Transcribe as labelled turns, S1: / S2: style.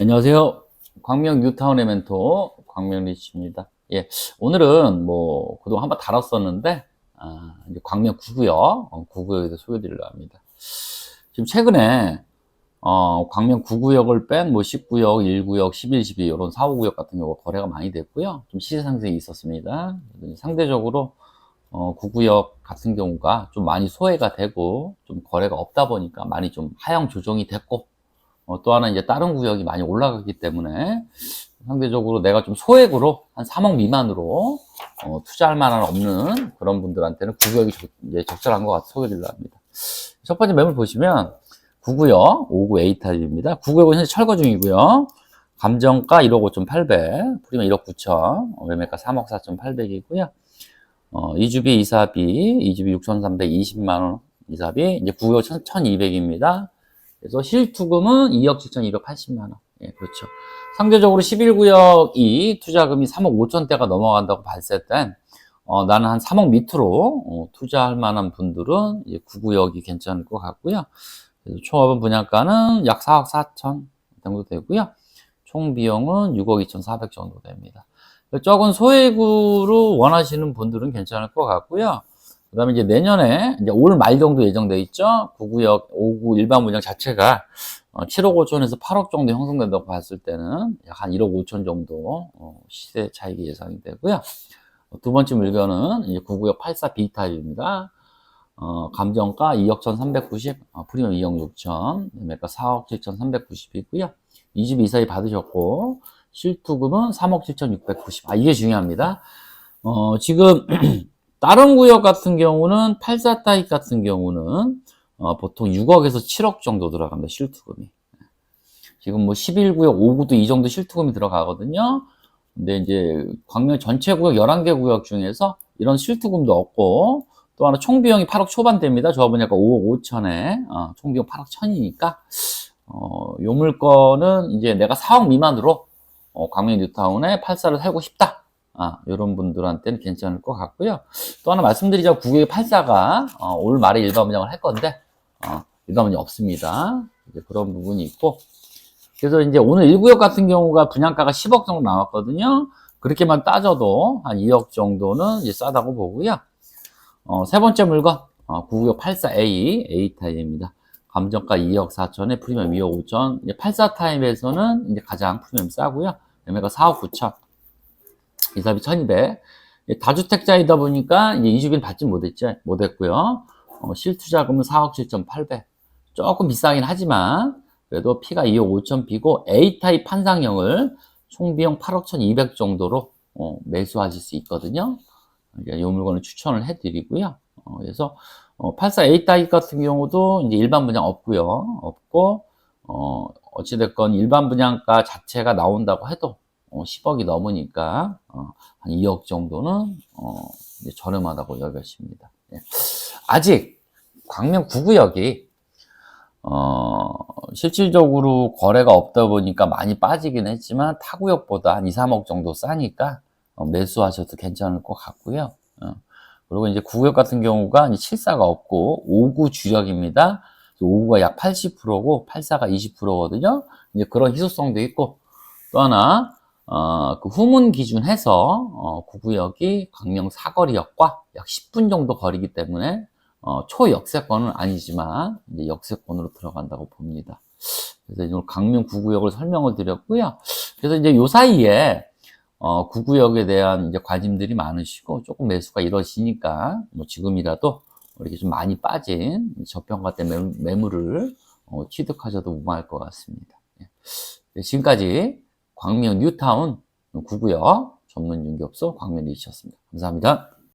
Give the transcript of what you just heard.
S1: 안녕하세요. 광명 뉴타운의 멘토 광명 리치입니다. 예, 오늘은 뭐 그동안 한번 다뤘었는데 아, 이제 광명 9구역, 어, 9구역에 대해서 소개드리려 합니다. 지금 최근에 어, 광명 9구역을 뺀 뭐 10구역, 1구역, 11, 12 이런 4, 5구역 같은 경우가 거래가 많이 됐고요. 좀 시세 상승이 있었습니다. 상대적으로 어, 9구역 같은 경우가 좀 많이 소외가 되고 좀 거래가 없다 보니까 많이 좀 하향 조정이 됐고 어, 또 하나 이제 다른 구역이 많이 올라가기 때문에 상대적으로 내가 좀 소액으로 한 3억 미만으로 어, 투자할 만한 없는 그런 분들한테는 구역이 적, 이제 적절한 것 같아서 소개드리려 합니다. 첫 번째 매물 보시면 9구역 59 A타입입니다. 9구역은 현재 철거 중이고요. 감정가 1억 5,800, 프리미엄 1억 9천, 어, 매매가 3억 4,800이고요. 어, 이주비 이사비, 이주비 6,320만 원 이사비, 이제 9구역 1,200입니다. 그래서 실투금은 2억 7,280만 원. 예, 그렇죠. 상대적으로 11구역이 투자금이 3억 5천대가 넘어간다고 봤을 땐, 어, 나는 한 3억 밑으로 어, 투자할 만한 분들은 9구역이 괜찮을 것 같고요. 그래서 총합은 분양가는 약 4억 4천 정도 되고요. 총 비용은 6억 2,400 정도 됩니다. 적은 소액으로 원하시는 분들은 괜찮을 것 같고요. 그 다음에 이제 내년에 이제 올 말 정도 예정돼 있죠. 9구역 5구 일반 분양 자체가 7억 어, 5천에서 8억 정도 형성된다고 봤을 때는 약 한 1억 5천 정도 어, 시세 차익이 예상이 되고요. 두 번째 물건은 이제 9구역 84 B타입입니다. 어, 감정가 2억 1,390, 어, 프리미엄 2억 6천, 매가 4억 7,390이고요. 이 집 이사이 받으셨고, 실투금은 3억 7,690. 아, 이게 중요합니다. 어, 지금, 다른 구역 같은 경우는 84 타입 같은 경우는 어, 보통 6억에서 7억 정도 들어갑니다. 실투금이. 지금 뭐 11구역, 5구도 이 정도 실투금이 들어가거든요. 근데 이제 광명 전체 구역 11개 구역 중에서 이런 실투금도 없고 또 하나 총 비용이 8억 초반대입니다. 조합은 약간 5억 5천에 어, 총 비용 8억 천이니까 어, 요 물건은 이제 내가 4억 미만으로 어, 광명 뉴타운에 84를 살고 싶다. 아, 이런 분들한테는 괜찮을 것 같고요. 또 하나 말씀드리자 9개 84가 어, 올 말에 일반 분양을 할 건데 어, 일반 분양 없습니다. 이제 그런 부분이 있고 그래서 이제 오늘 1구역 같은 경우가 분양가가 10억 정도 나왔거든요. 그렇게만 따져도 한 2억 정도는 이제 싸다고 보고요. 어, 세 번째 물건 어, 9구역 84A A 타입입니다. 감정가 2억 4천에 프리미엄 2억 5천. 이제 84 타입에서는 이제 가장 프리미엄 싸고요. 매매가 4억 9천. 이사비 1200. 다주택자이다 보니까 이제 이주비는 받지 못했죠. 못했고요. 어, 실투자금은 4억 7,800. 조금 비싸긴 하지만 그래도 P가 2억 5천 B고 A타입 판상형을 총 비용 8억 1,200 정도로 어, 매수하실 수 있거든요. 이 물건을 추천을 해드리고요. 어, 그래서 어, 84A 타입 같은 경우도 이제 일반 분양 없고요. 없고 어, 어찌됐건 일반 분양가 자체가 나온다고 해도 어, 10억이 넘으니까 어, 한 2억 정도는 어, 저렴하다고 여겨집니다. 예. 아직 광명 9구역이 어, 실질적으로 거래가 없다 보니까 많이 빠지긴 했지만 타구역보다 한 2, 3억 정도 싸니까 어, 매수하셔도 괜찮을 것 같고요. 어, 그리고 이제 9구역 같은 경우가 7사가 없고 5구 주력입니다. 5구가 약 80%고 8사가 20%거든요. 이제 그런 희소성도 있고 또 하나 어, 그 후문 기준해서 어, 9구역이 광명 사거리역과 약 10분 정도 거리기 때문에 어, 초역세권은 아니지만 이제 역세권으로 들어간다고 봅니다. 그래서 오늘 강명 9구역을 설명을 드렸고요. 그래서 이제 요 사이에 어, 9구역에 대한 이제 관심들이 많으시고 조금 매수가 이루어지니까 뭐 지금이라도 이렇게 좀 많이 빠진 저평가 때 매물을 어, 취득하셔도 무방할 것 같습니다. 예. 지금까지 광명 뉴타운 9구역 전문 윤기업소 광명 리치였습니다. 감사합니다.